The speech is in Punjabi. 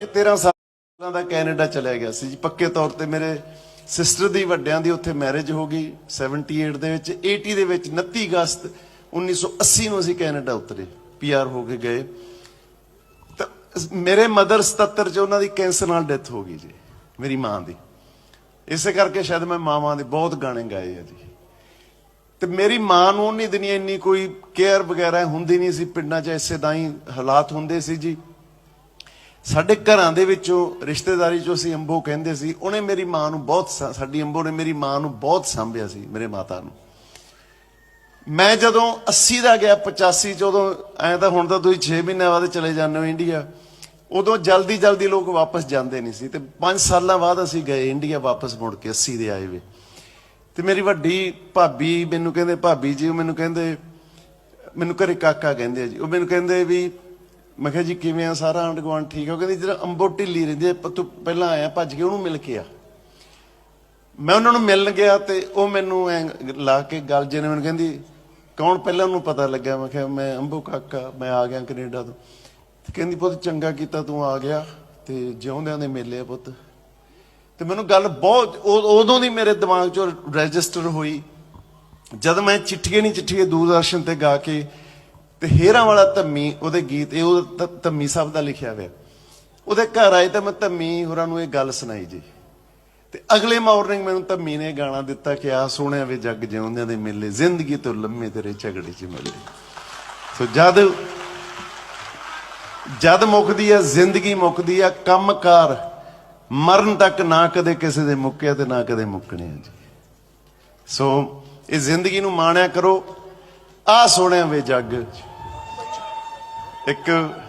13 ਸਾਲਾਂ ਦਾ ਕੈਨੇਡਾ ਚਲਿਆ ਗਿਆ ਸੀ ਜੀ। ਪੱਕੇ ਤੌਰ ਤੇ ਮੇਰੇ ਸਿਸਟਰ ਦੀ ਵੱਡਿਆਂ ਦੀ ਉੱਥੇ ਮੈਰਿਜ ਹੋ ਗਈ। 78 ਦੇ ਵਿੱਚ 80 ਦੇ ਵਿੱਚ 29 ਅਗਸਤ 1980 ਨੂੰ ਅਸੀਂ ਕੈਨੇਡਾ ਉਤਰੇ। ਪੀਆਰ ਹੋ ਕੇ ਗਏ। ਤਾਂ ਮੇਰੇ ਮਦਰ 77 ਚ ਉਹਨਾਂ ਦੀ ਕੈਂਸਰ ਨਾਲ ਡੈਥ ਹੋ ਗਈ ਜੀ, ਮੇਰੀ ਮਾਂ ਦੀ। ਇਸੇ ਕਰਕੇ ਸ਼ਾਇਦ ਮੈਂ ਮਾਵਾਂ ਦੇ ਬਹੁਤ ਗਾਣੇ ਗਾਏ ਆ ਜੀ। ਤੇ ਮੇਰੀ ਮਾਂ ਨੂੰ ਉਹਨੀ ਦਿਨੀ ਇੰਨੀ ਕੋਈ ਕੇਅਰ ਵਗੈਰਾ ਹੁੰਦੀ ਨਹੀਂ ਸੀ। ਪਿੰਡਾਂ 'ਚ ਇਸੇ ਤਾਂ ਹੀ ਹਾਲਾਤ ਹੁੰਦੇ ਸੀ ਜੀ। ਸਾਡੇ ਘਰਾਂ ਦੇ ਵਿੱਚੋਂ ਰਿਸ਼ਤੇਦਾਰੀ ਚੋਂ ਅਸੀਂ ਅੰਬੋ ਕਹਿੰਦੇ ਸੀ, ਉਹਨੇ ਮੇਰੀ ਮਾਂ ਨੂੰ ਬਹੁਤ ਸਾਡੀ ਅੰਬੋ ਨੇ ਮੇਰੀ ਮਾਂ ਨੂੰ ਬਹੁਤ ਸੰਭਿਆ ਸੀ, ਮੇਰੇ ਮਾਤਾ ਨੂੰ। ਮੈਂ ਜਦੋਂ 80 ਦਾ ਗਿਆ 85 ਚ ਉਦੋਂ ਐ ਤਾਂ ਹੁਣ ਤਾਂ ਤੁਸੀਂ 6 ਮਹੀਨਿਆਂ ਬਾਅਦ ਚਲੇ ਜਾਂਦੇ ਹੋ ਇੰਡੀਆ, ਉਦੋਂ ਜਲਦੀ ਜਲਦੀ ਲੋਕ ਵਾਪਸ ਜਾਂਦੇ ਨਹੀਂ ਸੀ ਤੇ 5 ਸਾਲਾਂ ਬਾਅਦ ਅਸੀਂ ਗਏ ਇੰਡੀਆ ਵਾਪਸ ਮੁੜ ਕੇ 80 ਦੇ ਆਏ ਵੇ। ਤੇ ਮੇਰੀ ਵੱਡੀ ਭਾਬੀ ਮੈਨੂੰ ਕਹਿੰਦੇ, ਭਾਬੀ ਜੀ, ਉਹ ਮੈਨੂੰ ਕਹਿੰਦੇ, ਮੈਨੂੰ ਘਰੇ ਕਾਕਾ ਕਹਿੰਦੇ ਜੀ, ਉਹ ਮੈਨੂੰ ਕਹਿੰਦੇ ਵੀ ਮੈਂ ਕਿਹਾ ਜੀ, ਕਿਵੇਂ ਆ? ਸਾਰਾ ਆਂਢ ਗੁਆਂਢ ਠੀਕ ਆ? ਕਹਿੰਦੀ, ਜਿਹੜਾ ਅੰਬੋ ਢਿੱਲੀ ਰਹਿੰਦੀ ਤੂੰ ਪਹਿਲਾਂ ਆਇਆ, ਭੱਜ ਕੇ ਉਹਨੂੰ ਮਿਲ ਕੇ ਆ। ਮੈਂ ਉਹਨਾਂ ਨੂੰ ਮਿਲਣ ਗਿਆ ਤੇ ਉਹ ਮੈਨੂੰ ਐ ਲਾ ਕੇ ਗੱਲ ਜੇ ਮੈਨੂੰ ਕਹਿੰਦੀ, ਕੌਣ ਪਹਿਲਾਂ ਉਹਨੂੰ ਪਤਾ ਲੱਗਿਆ? ਮੈਂ ਕਿਹਾ, ਮੈਂ ਅੰਬੂ ਕਾਕਾ, ਮੈਂ ਆ ਗਿਆ ਕੈਨੇਡਾ ਤੋਂ। ਤੇ ਕਹਿੰਦੀ, ਪੁੱਤ, ਚੰਗਾ ਕੀਤਾ, ਤੂੰ ਆ ਗਿਆ ਤੇ ਜਿਉਂਦਿਆਂ ਦੇ ਮੇਲੇ ਪੁੱਤ। ਤੇ ਮੈਨੂੰ ਗੱਲ ਬਹੁਤ ਉਦੋਂ ਦੀ ਮੇਰੇ ਦਿਮਾਗ 'ਚੋਂ ਰਜਿਸਟਰ ਹੋਈ। ਜਦ ਮੈਂ ਚਿੱਠੀਏ ਨਹੀਂ ਚਿੱਠੀਏ ਦੂਰਦਰਸ਼ਨ ਤੇ ਗਾ ਕੇ ਤੇ ਹੇਰਾਂ ਵਾਲਾ ਧੰਮੀ, ਉਹਦੇ ਗੀਤ, ਇਹ ਉਹ ਧੰਮੀ ਸਾਹਿਬ ਦਾ ਲਿਖਿਆ ਹੋਇਆ। ਉਹਦੇ ਘਰ ਆਏ ਤਾਂ ਮੈਂ ਧੰਮੀ ਹੋਰਾਂ ਨੂੰ ਇਹ ਗੱਲ ਸੁਣਾਈ ਜੀ। ਤੇ ਅਗਲੇ ਮਾਰਨਿੰਗ ਮੈਨੂੰ ਧੰਮੀ ਨੇ ਗਾਣਾ ਦਿੱਤਾ ਕਿ ਆ ਸੋਹਣਿਆ ਵੇ ਜੱਗ ਜਿਉਂਦਿਆਂ ਦੇ ਮੇਲੇ, ਜ਼ਿੰਦਗੀ ਤੋਂ ਲੰਮੇ ਤੇਰੇ ਝਗੜੇ 'ਚ ਮਿਲੇ। ਸੋ ਜਦ ਜਦ ਮੁੱਕਦੀ ਆ, ਜ਼ਿੰਦਗੀ ਮੁੱਕਦੀ ਆ, ਕੰਮਕਾਰ ਮਰਨ ਤੱਕ ਨਾ ਕਦੇ ਕਿਸੇ ਦੇ ਮੁੱਕਿਆ ਤੇ ਨਾ ਕਦੇ ਮੁੱਕਣੇ ਆ ਜੀ। ਸੋ ਇਹ ਜ਼ਿੰਦਗੀ ਨੂੰ ਮਾਣਿਆ ਕਰੋ ਆ ਸੋਹਣਿਆ ਵੇ ਜੱਗ Thank you.